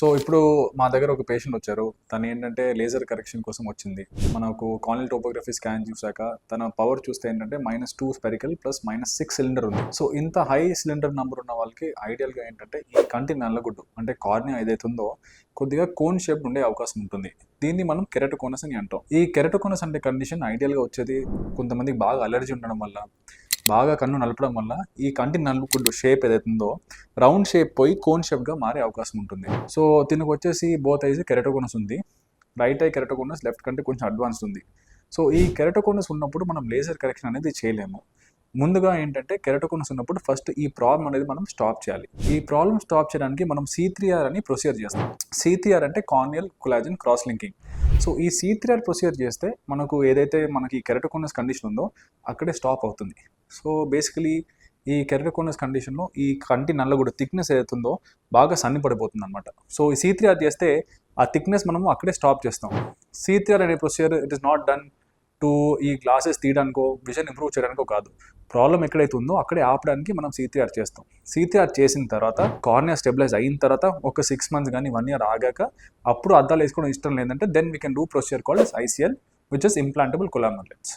So ఇప్పుడు మా దగ్గర ఒక పేషెంట్ వచ్చారు. తను ఏంటంటే లేజర్ కరెక్షన్ కోసం వచ్చింది. మనకు కాలనీ టోపోగ్రఫీ స్కాన్ చూసాక తన పవర్ చూస్తే ఏంటంటే minus two spherical plus minus six cylinder ఉంది. సో ఇంత హై సిలిండర్ నెంబర్ ఉన్న వాళ్ళకి ఐడియల్గా ఏంటంటే ఈ కంటి నల్లగుడ్డు అంటే కార్నియా ఏదైతే ఉందో కొద్దిగా కోన్ షేప్ ఉండే అవకాశం ఉంటుంది. దీన్ని మనం కెరటోకోనస్ అని అంటాం. ఈ కెరటోకోనస్ అంటే కండిషన్ ఐడియల్గా వచ్చేది కొంతమందికి బాగా అలర్జీ ఉండడం వల్ల బాగా కన్ను నలపడం వల్ల ఈ కంటి నలుపుకుంటూ షేప్ ఏదైతుందో ఉందో రౌండ్ షేప్ పోయి కోన్ షేప్గా మారే అవకాశం ఉంటుంది. సో దీనికి వచ్చేసి బోత్ ఐజ్ కెరటోకోనస్ ఉంది. రైట్ ఐ కెరటోకోనస్ లెఫ్ట్ కంటే కొంచెం అడ్వాన్స్ ఉంది. సో ఈ కెరటోకోనస్ ఉన్నప్పుడు మనం లేజర్ కరెక్షన్ అనేది చేయలేము. ముందుగా ఏంటంటే కెరటోకోనస్ ఉన్నప్పుడు ఫస్ట్ ఈ ప్రాబ్లం అనేది మనం స్టాప్ చేయాలి. ఈ ప్రాబ్లం స్టాప్ చేయడానికి మనం సి అని ప్రొసీజర్ చేస్తాం. సి అంటే corneal collagen cross linking so ఈ సి ప్రొసీజర్ చేస్తే మనకు ఏదైతే మనకి కెరటోకోనస్ కండిషన్ ఉందో అక్కడే స్టాప్ అవుతుంది. సో బేసికలీ ఈ కెరటోకోనస్ కండిషన్లో ఈ కంటి నల్లగూడ థిక్నెస్ ఏదైతే ఉందో బాగా సన్నిపడిపోతుంది అనమాట సో ఈ సి చేస్తే ఆ థిక్నెస్ మనము అక్కడే స్టాప్ చేస్తాం. సి అనే procedure it is not done to ఈ గ్లాసెస్ తీయడానికో విజన్ ఇంప్రూవ్ చేయడానికో కాదు. ప్రాబ్లం ఎక్కడైతే ఉందో అక్కడే ఆపడానికి మనం సీటీఆర్ చేస్తాం. సీటీఆర్ చేసిన తర్వాత కార్నియా స్టెబిలైజ్ అయిన తర్వాత ఒక సిక్స్ మంత్స్ కానీ వన్ ఇయర్ ఆగాక అప్పుడు అద్దాలు వేసుకోవడం ఇష్టం లేదంటే then we can do procedure called ICL which is implantable collamer lens